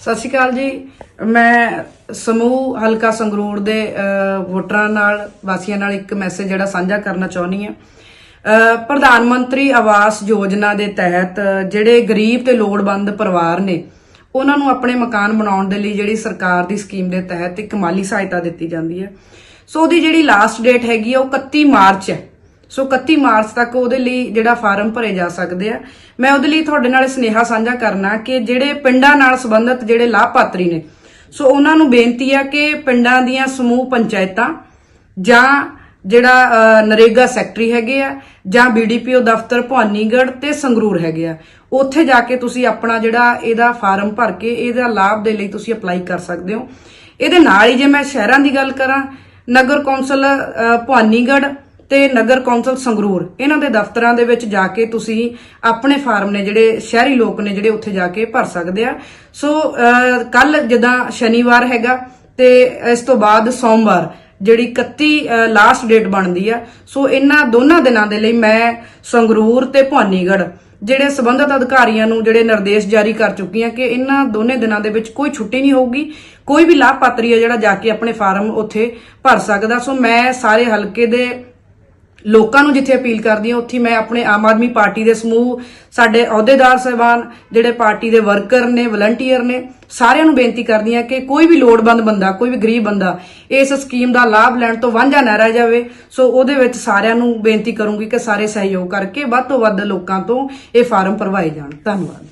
ਸਤਿ ਸ਼੍ਰੀ ਅਕਾਲ ਜੀ। ਮੈਂ ਸਮੂਹ ਹਲਕਾ ਸੰਗਰੂਰ ਦੇ ਵੋਟਰਾਂ ਨਾਲ, ਵਾਸੀਆਂ ਨਾਲ ਇੱਕ ਮੈਸੇਜ ਜਿਹੜਾ ਸਾਂਝਾ ਕਰਨਾ ਚਾਹੁੰਦੀ ਹਾਂ। ਪ੍ਰਧਾਨ ਮੰਤਰੀ ਆਵਾਸ ਯੋਜਨਾ ਦੇ ਤਹਿਤ ਜਿਹੜੇ ਗਰੀਬ ਤੇ ਲੋੜਵੰਦ ਪਰਿਵਾਰ ਨੇ, ਉਹਨਾਂ ਨੂੰ ਆਪਣੇ ਮਕਾਨ ਬਣਾਉਣ ਦੇ ਲਈ ਜਿਹੜੀ ਸਰਕਾਰ ਦੀ ਸਕੀਮ ਦੇ ਤਹਿਤ ਇੱਕ ਮਾਲੀ ਸਹਾਇਤਾ ਦਿੱਤੀ ਜਾਂਦੀ ਹੈ। ਸੋ ਉਹਦੀ ਜਿਹੜੀ ਲਾਸਟ ਡੇਟ ਹੈਗੀ ਆ, ਉਹ 31 ਮਾਰਚ ਹੈ। ਸੋ 31 ਮਾਰਚ ਤੱਕ ਉਹਦੇ ਲਈ ਜਿਹੜਾ ਫਾਰਮ ਭਰੇ ਜਾ ਸਕਦੇ ਆ। ਮੈਂ ਉਹਦੇ ਲਈ ਤੁਹਾਡੇ ਨਾਲ ਸੁਨੇਹਾ ਸਾਂਝਾ ਕਰਨਾ ਕਿ ਜਿਹੜੇ ਪਿੰਡਾਂ ਨਾਲ ਸੰਬੰਧਿਤ ਜਿਹੜੇ ਲਾਭਪਾਤਰੀ ਨੇ, ਸੋ ਉਹਨਾਂ ਨੂੰ ਬੇਨਤੀ ਆ ਕਿ ਪਿੰਡਾਂ ਦੀਆਂ ਸਮੂਹ ਪੰਚਾਇਤਾਂ ਜਾਂ ਜਿਹੜਾ ਨਰੇਗਾ ਸੈਕਟਰੀ ਹੈਗੇ ਆ ਜਾਂ ਬੀਡੀਪੀਓ ਦਫ਼ਤਰ ਭਵਾਨੀਗੜ੍ਹ ਤੇ ਸੰਗਰੂਰ ਹੈਗੇ ਆ, ਉੱਥੇ ਜਾ ਕੇ ਤੁਸੀਂ ਆਪਣਾ ਜਿਹੜਾ ਇਹਦਾ ਫਾਰਮ ਭਰ ਕੇ ਇਹਦਾ ਲਾਭ ਦੇ ਲਈ ਤੁਸੀਂ ਅਪਲਾਈ ਕਰ ਸਕਦੇ ਹੋ। ਇਹਦੇ ਨਾਲ ਹੀ ਜੇ ਮੈਂ ਸ਼ਹਿਰਾਂ ਦੀ ਗੱਲ ਕਰਾਂ, ਨਗਰ ਕੌਂਸਲ ਭਵਾਨੀਗੜ੍ਹ ਤੇ ਨਗਰ ਕੌਂਸਲ ਸੰਗਰੂਰ, ਇਹਨਾਂ ਦੇ ਦਫ਼ਤਰਾਂ ਦੇ ਵਿੱਚ ਜਾ ਕੇ ਤੁਸੀਂ ਆਪਣੇ ਫਾਰਮ ਨੇ ਜਿਹੜੇ ਸ਼ਹਿਰੀ ਲੋਕ ਨੇ ਜਿਹੜੇ ਉੱਥੇ ਜਾ ਕੇ ਭਰ ਸਕਦੇ ਆ। ਸੋ ਕੱਲ ਜਿੱਦਾਂ ਸ਼ਨੀਵਾਰ ਹੈਗਾ ਤੇ ਇਸ ਤੋਂ ਬਾਅਦ ਸੋਮਵਾਰ, ਜਿਹੜੀ 31 ਲਾਸਟ ਡੇਟ ਬਣਦੀ ਆ। ਸੋ, ਇਹਨਾਂ ਦੋਨਾਂ ਦਿਨਾਂ ਦੇ ਲਈ ਮੈਂ ਸੰਗਰੂਰ ਤੇ ਭਵਾਨੀਗੜ੍ਹ, ਜਿਹੜੇ ਸਬੰਧਤ ਅਧਿਕਾਰੀਆਂ ਨੂੰ ਜਿਹੜੇ ਨਿਰਦੇਸ਼ ਜਾਰੀ ਕਰ ਚੁੱਕੀ ਆ ਕਿ ਇਹਨਾਂ ਦੋਨੇ ਦਿਨਾਂ ਦੇ ਵਿੱਚ ਕੋਈ ਛੁੱਟੀ ਨਹੀਂ ਹੋਊਗੀ, ਕੋਈ ਵੀ ਲਾਭਪਾਤਰੀ ਆ ਜਿਹੜਾ ਜਾ ਕੇ ਆਪਣੇ ਫਾਰਮ ਉੱਥੇ ਭਰ ਸਕਦਾ। ਸੋ, ਮੈਂ ਸਾਰੇ ਹਲਕੇ ਦੇ ਲੋਕਾਂ ਨੂੰ ਜਿੱਥੇ ਅਪੀਲ ਕਰਦੀ ਹਾਂ, ਉੱਥੇ ਮੈਂ ਆਪਣੇ ਆਮ ਆਦਮੀ ਪਾਰਟੀ ਦੇ ਸਮੂਹ, ਸਾਡੇ ਅਹੁਦੇਦਾਰ ਸਹਿਬਾਨ, ਜਿਹੜੇ ਪਾਰਟੀ ਦੇ ਵਰਕਰ ਨੇ, ਵਲੰਟੀਅਰ ਨੇ, ਸਾਰਿਆਂ ਨੂੰ ਬੇਨਤੀ ਕਰਦੀ ਹਾਂ ਕਿ ਕੋਈ ਵੀ ਲੋੜਵੰਦ ਬੰਦਾ, ਕੋਈ ਵੀ ਗਰੀਬ ਬੰਦਾ ਇਸ ਸਕੀਮ ਦਾ ਲਾਭ ਲੈਣ ਤੋਂ ਵਾਂਝਾ ਨਾ ਰਹਿ ਜਾਵੇ। ਸੋ ਉਹਦੇ ਵਿੱਚ ਸਾਰਿਆਂ ਨੂੰ ਬੇਨਤੀ ਕਰੂੰਗੀ ਕਿ ਸਾਰੇ ਸਹਿਯੋਗ ਕਰਕੇ ਵੱਧ ਤੋਂ ਵੱਧ ਲੋਕਾਂ ਤੋਂ ਇਹ ਫਾਰਮ ਭਰਵਾਏ ਜਾਣ। ਧੰਨਵਾਦ।